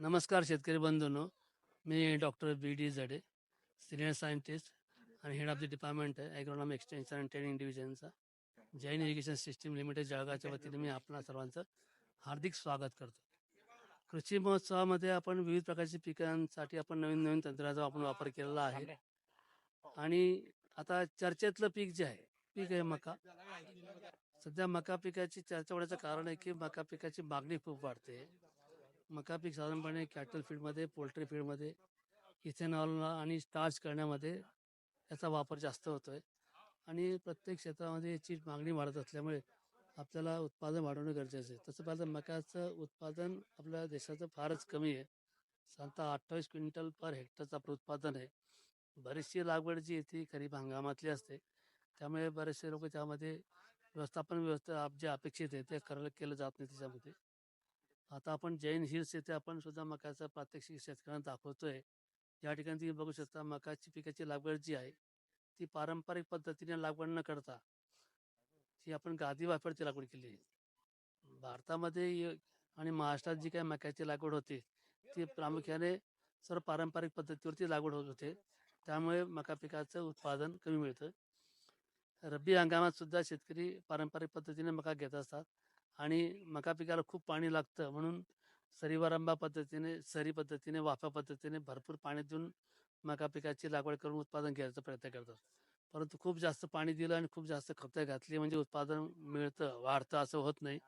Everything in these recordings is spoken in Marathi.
नमस्कार शेतकरी बंधूंनो. मी doctor B D Jade senior scientist आणि हेड ऑफ द डिपार्टमेंट आहे ॲग्रोनॉमी एक्सटेन्शन अँड ट्रेनिंग डिव्हिजनचा जैन इरिगेशन सिस्टीम लिमिटेड जळगावच्या वतीने मी आपणा सर्वांचं हार्दिक स्वागत करतो. कृषी महोत्सवामध्ये आपण विविध प्रकारच्या पिकांसाठी आपण नवीन नवीन तंत्राचा आपण वापर केलेला आहे. आणि आता चर्चेतलं पीक जे आहे पीक आहे मका. सध्या मका पिकाची चर्चा होण्याचं कारण आहे की मका पिकाची मागणी खूप वाढते. मका पीक साधारणपणे कॅटल फीडमध्ये पोल्ट्री फीडमध्ये इथेनॉल आणि स्टार्च करण्यामध्ये याचा वापर जास्त होतो आहे आणि प्रत्येक क्षेत्रामध्ये याची मागणी वाढत असल्यामुळे आपल्याला उत्पादन वाढवणं गरजेचं आहे. तसं पाहिलं तर मकाचं उत्पादन आपल्या देशाचं फारच कमी आहे. साधारणतः अठ्ठावीस क्विंटल पर हेक्टरचं आपलं उत्पादन आहे. बरीचशी लागवड जी आहे ती खरीप हंगामातली असते. त्यामुळे बरेचसे लोक त्यामध्ये व्यवस्थापन व्यवस्था आप- जे अपेक्षित आहे ते खरं केलं जात नाही त्याच्यामध्ये. आता आपण जैन हिल्स येथे आपण सुद्धा मकाचं प्रात्यक्षिक शेतकऱ्यांना दाखवतोय. या ठिकाणी तुम्ही बघू शकता मकाची पिकाची लागवड जी आहे ती पारंपरिक पद्धतीने लागवड न करता ती आपण गादी वापरची लागवड केली भारतामध्ये आणि महाराष्ट्रात जी काही मक्याची लागवड होते ती प्रामुख्याने सर्व पारंपरिक पद्धतीवरती लागवड होत होते. त्यामुळे मका पिकाचं उत्पादन कमी मिळतं. रब्बी हंगामात सुद्धा शेतकरी पारंपरिक पद्धतीने मका घेत असतात. आणि मका पिकाला खूप पाणी लागतं. म्हणून सरीवारंबा पद्धतीने सरी पद्धतीने वाफा पद्धतीने भरपूर पाणी देऊन मका पिकाची लागवड करून उत्पादन घ्यायचा प्रयत्न करतात. परंतु खूप जास्त पाणी दिलं आणि खूप जास्त खतं घातली म्हणजे उत्पादन मिळतं वाढतं असं होत नाही.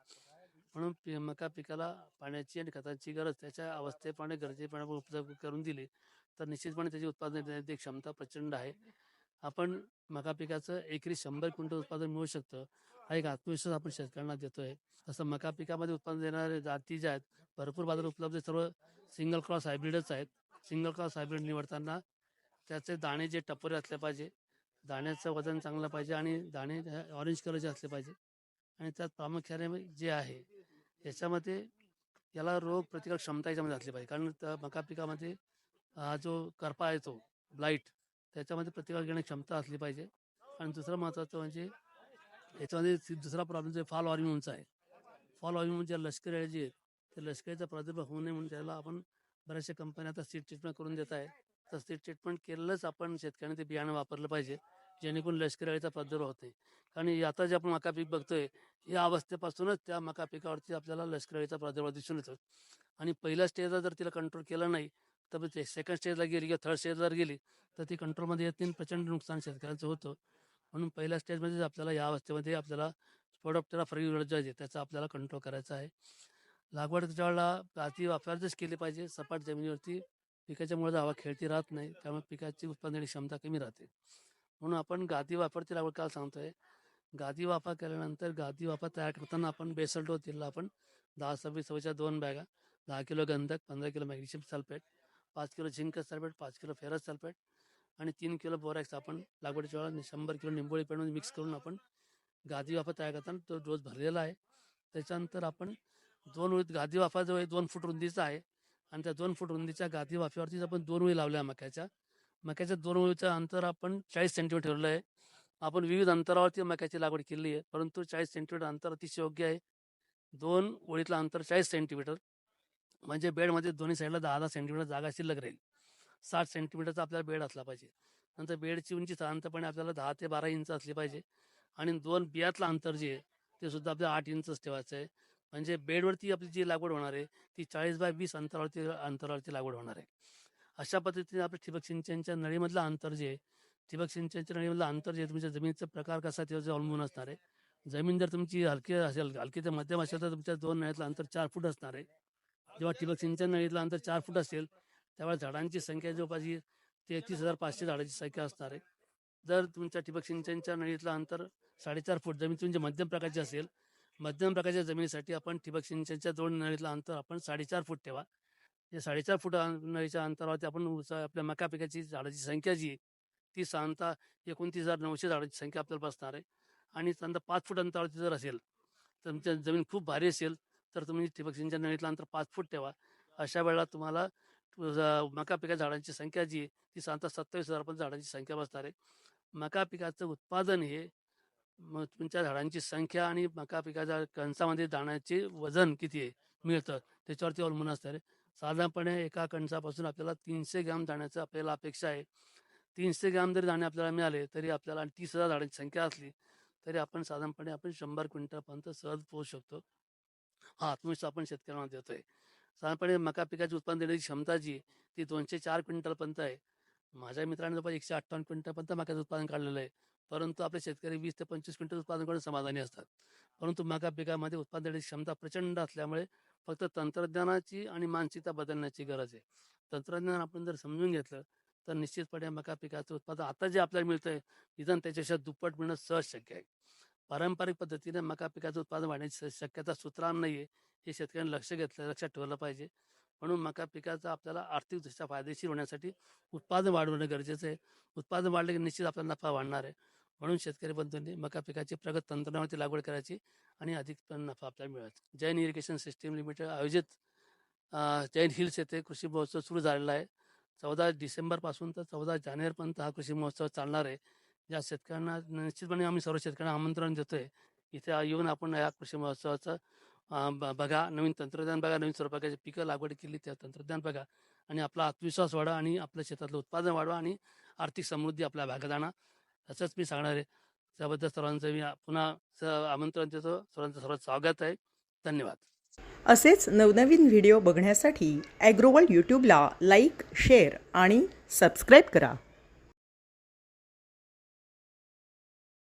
म्हणून मका पिकाला पाण्याची आणि खतांची गरज त्याच्या अवस्थेप्रमाणे गरजेप्रमाणे उपलब्ध करून दिली तर निश्चितपणे त्याची उत्पादन देण्याची क्षमता प्रचंड आहे. आपण मका पिकाचं एकरी शंभर क्विंटल उत्पादन मिळू शकतं. एक आत्मविश्वास आपण शेतकऱ्यांना देतोय. तसं मका पिकामध्ये उत्पन्न देणारे जाती ज्या आहेत भरपूर बाजार उपलब्ध सर्व सिंगल क्रॉस हायब्रिडच आहेत. सिंगल क्रॉस हायब्रिड निवडताना त्याचे दाणे जे टपोरे असले पाहिजे दाण्याचं वजन चांगलं पाहिजे आणि दाणे ऑरेंज कलरचे असले पाहिजे. आणि त्यात प्रामुख्याने जे आहे याच्यामध्ये याला रोग प्रतिकार क्षमता याच्यामध्ये असली पाहिजे. कारण मका पिकामध्ये हा जो करपा येतो ब्लाईट त्याच्यामध्ये प्रतिकार घेण्याची क्षमता असली पाहिजे. आणि दुसरं महत्त्वाचं म्हणजे याच्यामध्ये दुसरा प्रॉब्लेम जो फॉल ऑर्ग्युमनचा आहे. फॉल वॉर्मिंग ज्या लष्करी आहे जे ते लष्करीचा प्रादुर्भाव होऊ नये म्हणून त्याला आपण बऱ्याचशा कंपन्या आता सीड ट्रीटमेंट करून देत आहे. तर सीड ट्रीटमेंट केलंच आपण शेतकऱ्यांनी ते बियाणं वापरलं पाहिजे जेणेकरून लष्करी अळीचा प्रादुर्भाव होत कारण आता जे आपण मका पीक बघतोय या अवस्थेपासूनच त्या मका पिकावरती आपल्याला लष्करी अळीचा प्रादुर्भाव दिसून येतो. आणि पहिल्या स्टेजला जर तिला कंट्रोल केला नाही तर सेकंड स्टेजला गेली किंवा थर्ड स्टेजला जर गेली तर ती कंट्रोलमध्ये येत नाही प्रचंड नुकसान शेतकऱ्यांचं होतं. म्हणून पहिल्या स्टेजमध्ये आपल्याला या अवस्थेमध्ये आपल्याला स्पोडॉप्टेरा फ्री जे आहे त्याचा आपल्याला कंट्रोल करायचा आहे. लागवड त्याच्या वेळेला गाती केली पाहिजे सपाट जमिनीवरती पिकाच्या मुळे हवा खेळती राहत नाही त्यामुळे पिकाची उत्पादन देण्याची क्षमता कमी राहते. म्हणून आपण गादी वापरती लागवड काल सांगतोय. गादी वापर केल्यानंतर गादी वापर तयार करताना आपण बेसल डोस दिला आपण दहा सव्वीस सव्वीसच्या दोन बॅगा दहा किलो गंधक पंधरा किलो मॅग्नेशियम सल्फेट पाच किलो झिंक सल्फेट पाच किलो फेरस सल्फेट आणि तीन किलो बोरॅक्स आपण लागवडीच्या वेळा शंभर किलो निंबोळी पेंडमध्ये मिक्स करून आपण गादी वाफा तयार करताना तो डोस भरलेला आहे. त्याच्यानंतर आपण दोन वेळी गादी वाफा जो आहे दोन फूट रुंदीचा आहे आणि त्या दोन फूट रुंदीच्या गादी वाफेवरतीच आपण दोन वेळी लावल्या मक्याच्या. मक्याच्या दोन वेळीचं अंतर आपण चाळीस सेंटीमीटर ठेवलं आहे. आपण विविध अंतरावरती मक्याची लागवड केली आहे परंतु चाळीस सेंटीमीटर अंतर अतिशय योग्य आहे. दोन ओळीतलं अंतर चाळीस सेंटीमीटर म्हणजे बेडमध्ये दोन्ही साईडला दहा दहा सेंटीमीटर जागा शिल्लक राहील. साठ सेंटीमीटरचा आपल्याला बेड असला पाहिजे. नंतर बेडची उंची साधारणतपणे आपल्याला दहा ते बारा इंच असली पाहिजे. आणि दोन बियातलं अंतर जे आहे ते सुद्धा आपल्याला आठ इंचच ठेवायचं आहे. म्हणजे बेडवरती आपली जी लागवड होणार आहे ती चाळीस बाय वीस अंतरावरती अंतरावरती लागवड होणार आहे. अशा पद्धतीने आपल्या ठिबक सिंचनच्या नळीमधलं अंतर जे आहे ठिबक सिंचनच्या नळीमधलं अंतर जे आहे तुमच्या जमिनीचा प्रकार कसा त्यावर अवलंबून असणार आहे. जमीन जर तुमची हलकी असेल हलकी ते मध्यम असेल तर तुमच्या दोन नळीतलं अंतर चार फूट असणार आहे. जेव्हा ठिबक सिंचन नळीतलं अंतर चार फूट असेल त्यामुळे झाडांची संख्या जवळपास ही तेहतीस हजार पाचशे झाडांची संख्या असणार आहे. जर तुमच्या ठिबक सिंचनच्या नळीतलं अंतर साडेचार फूट जमीन तुमची म्हणजे मध्यम प्रकारची असेल मध्यम प्रकारच्या जमिनीसाठी आपण ठिबक सिंचनच्या दोन नळीतलं अंतर आपण साडेचार फूट ठेवा. या साडेचार फूट नळीच्या अंतरावरती आपण आपल्या मका पिकाची झाडाची संख्या जी आहे ती साधारणतः एकोणतीस हजार नऊशे झाडाची संख्या आपल्याला बसणार आहे. आणि साधारणतः पाच फूट अंतरावरती जर असेल तर तुमच्या जमीन खूप भारी असेल तर तुम्ही ठिबक सिंचन नळीतलं अंतर पाच फूट ठेवा. अशा वेळेला तुम्हाला मका पिका झाडांची संख्या जी आहे ती साधारणतः सत्तावीस हजार पण झाडांची संख्या बसणार आहे. मका पिकाचं उत्पादन हे मग तुमच्या झाडांची संख्या आणि मका पिकाच्या कणसामध्ये दाण्याचे वजन किती आहे मिळतं त्याच्यावरती अवलंबून असणार आहे. साधारणपणे एका कणसापासून आपल्याला तीनशे ग्रॅम दाण्याचं आपल्याला अपेक्षा आहे. तीनशे ग्रॅम जरी दाणे आपल्याला मिळाले तरी आपल्याला तीस हजार झाडांची संख्या असली तरी आपण साधारणपणे आपण शंभर क्विंटलपर्यंत सहज पोहोचू शकतो. हा आत्मविश्वास आपण शेतकऱ्यांना देतोय. साधारणपणे मका पिकाची उत्पादन देण्याची क्षमता जी आहे, ती दोनशे चार क्विंटलपर्यंत आहे. माझ्या मित्रांनी जवळपास एकशे अठ्ठावन्न क्विंटलपर्यंत मक्याचं उत्पादन काढलेलं आहे. परंतु आपले शेतकरी वीस ते पंचवीस क्विंटल उत्पादन करून समाधानी असतात. परंतु मका पिकामध्ये उत्पादन देण्याची क्षमता प्रचंड असल्यामुळे फक्त तंत्रज्ञानाची आणि मानसिकता बदलण्याची गरज आहे. तंत्रज्ञान आपण जर समजून घेतलं तर निश्चितपणे मका पिकाचं उत्पादन आता जे आपल्याला मिळतंय निदान त्याच्यापेक्षा दुप्पट मिळणं सहज शक्य आहे. पारंपरिक पद्धतीने मका पिकाचं उत्पादन वाढण्याची शक्यता सुतराम नाही आहे हे शेतकऱ्यांनी लक्ष घेतलं लक्षात ठेवलं पाहिजे. म्हणून मका पिकाचा आपल्याला आर्थिकदृष्ट्या फायदेशीर होण्यासाठी उत्पादन वाढवणं गरजेचं आहे. उत्पादन वाढलं की निश्चित आपला नफा वाढणार आहे. म्हणून शेतकरी बंधूंनी मका पिकाची प्रगत तंत्रज्ञानावरती लागवड करायची आणि अधिक पण नफा आपल्याला मिळायचा जैन इरिगेशन सिस्टीम लिमिटेड आयोजित जैन हिल्स येथे कृषी महोत्सव सुरू झालेला आहे. चौदा डिसेंबरपासून तर चौदा जानेवारीपर्यंत हा कृषी महोत्सव चालणार आहे. ज्या शेतकऱ्यांना निश्चितपणे आम्ही सर्व शेतकऱ्यांना आमंत्रण देतोय. इथे येऊन आपण या कृषी महोत्सवाचं ब- बघा नवीन तंत्रज्ञान बघा नवीन सर्व प्रकारची पिकं लागवड केली त्या तंत्रज्ञान बघा. आणि आपला आत्मविश्वास वाढवा आणि आपल्या शेतातलं उत्पादन वाढवा आणि आर्थिक समृद्धी आपल्या भागात आणा. असंच मी सांगणार आहे. त्याबद्दल सर्वांचं मी पुन्हा स आमंत्रण देतो. सर्वांचं सर्वात स्वागत आहे. धन्यवाद. असेच नवनवीन व्हिडिओ बघण्यासाठी ॲग्रोवर्ल्ड यूट्यूबला लाईक शेअर आणि सबस्क्राईब करा.